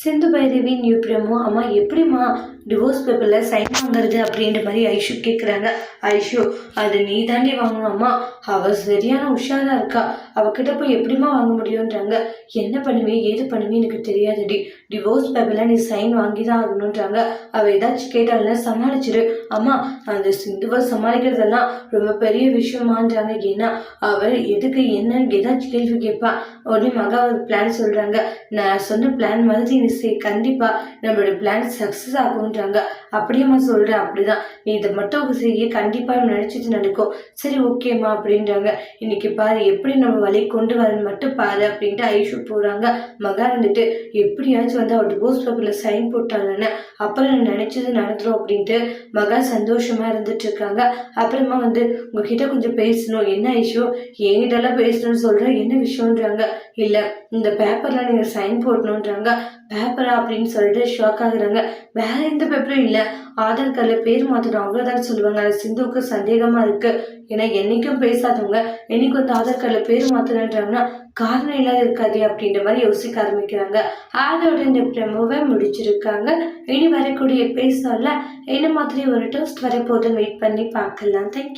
Sindhu Bhairavi new promo. அம்மா எப்படிம்மா divorce பேப்பரில் சைன் வாங்குறது அப்படின்ற மாதிரி ஐஷு கேட்குறாங்க ஐஷு அது நீ தாண்டி வாங்கணுமா அவள் சரியான உஷாராக இருக்கா. அவகிட்ட போய் எப்படிம்மா வாங்க முடியுன்றாங்க என்ன பண்ணுவேன் ஏது பண்ணுவே எனக்கு தெரியாதடி. டிவோர்ஸ் பேப்பரில் நீ சைன் வாங்கி தான் ஆகணுன்றாங்க அவள் ஏதாச்சும் கேட்டாலும் சமாளிச்சிரு. அம்மா அந்த சிந்துவை சமாளிக்கிறதெல்லாம் ரொம்ப பெரிய விஷயமான்றாங்க. ஏன்னா அவள் எதுக்கு என்னன்னு ஏதாச்சும் கேள்வி கேட்பா. உடனே மகா ஒரு பிளான் சொல்கிறாங்க நான் சொன்ன பிளான் மாதிரி நீ கண்டிப்பாக நம்மளோட பிளான் சக்ஸஸ் ஆகும் ஆகுன்றாங்க அப்படியேம்மா சொல்கிறேன் அப்படிதான். நீ இதை மட்டும் செய்ய கண்டிப்பாக நினச்சிட்டு நடக்கும். சரி ஓகேம்மா அப்படின்றாங்க. இன்னைக்கு பாரு எப்படி நம்ம வழி கொண்டு வரன்னு மட்டும் பாரு அப்படின்ட்டு ஐஷு போகிறாங்க மகா இருந்துட்டு எப்படியாச்சும் வந்து அவள் டிவோர்ஸ் பேப்பரில் சைன் போட்டாங்கன்னு அப்புறம் நான் நினச்சது நடந்துடும் அப்படின்ட்டு மகா சந்தோஷமாக இருந்துட்டு இருக்காங்க. அப்புறமா வந்து உங்ககிட்ட கொஞ்சம் பேசணும். என்ன ஐஷு? என்கிட்டலாம் பேசணும்னு சொல்கிறேன் என்ன விஷயம்ன்றாங்க. இல்லை இந்த பேப்பரில் நீங்கள் சைன் போடணுன்றாங்க பேப்பரா அப்படின்னு சொல்லிட்டு ஷாக் ஆகுறாங்க. வேற எந்த பேப்பரும் இல்லை. ஆதார் கார்டில் பேர் மாற்றணும் அவ்வளோதான் சொல்லுவாங்க. அது சிந்துவுக்கு சந்தேகமாக இருக்கு. ஏன்னா என்னைக்கும் பேசாதவங்க என்னைக்கு வந்து ஆதார் கார்டில் பேர் மாற்றணுன்றாங்கன்னா காரணம் இல்லாத இருக்காது அப்படின்ற மாதிரி யோசிக்க ஆரம்பிக்கிறாங்க. அதோட இந்த ப்ரெமோவை முடிச்சிருக்காங்க. இனி வரக்கூடிய பேசல என்ன மாதிரி ஒரு டோஸ்ட் வரப்போகுதுன்னு வெயிட் பண்ணி பார்க்கலாம். தேங்க்யூ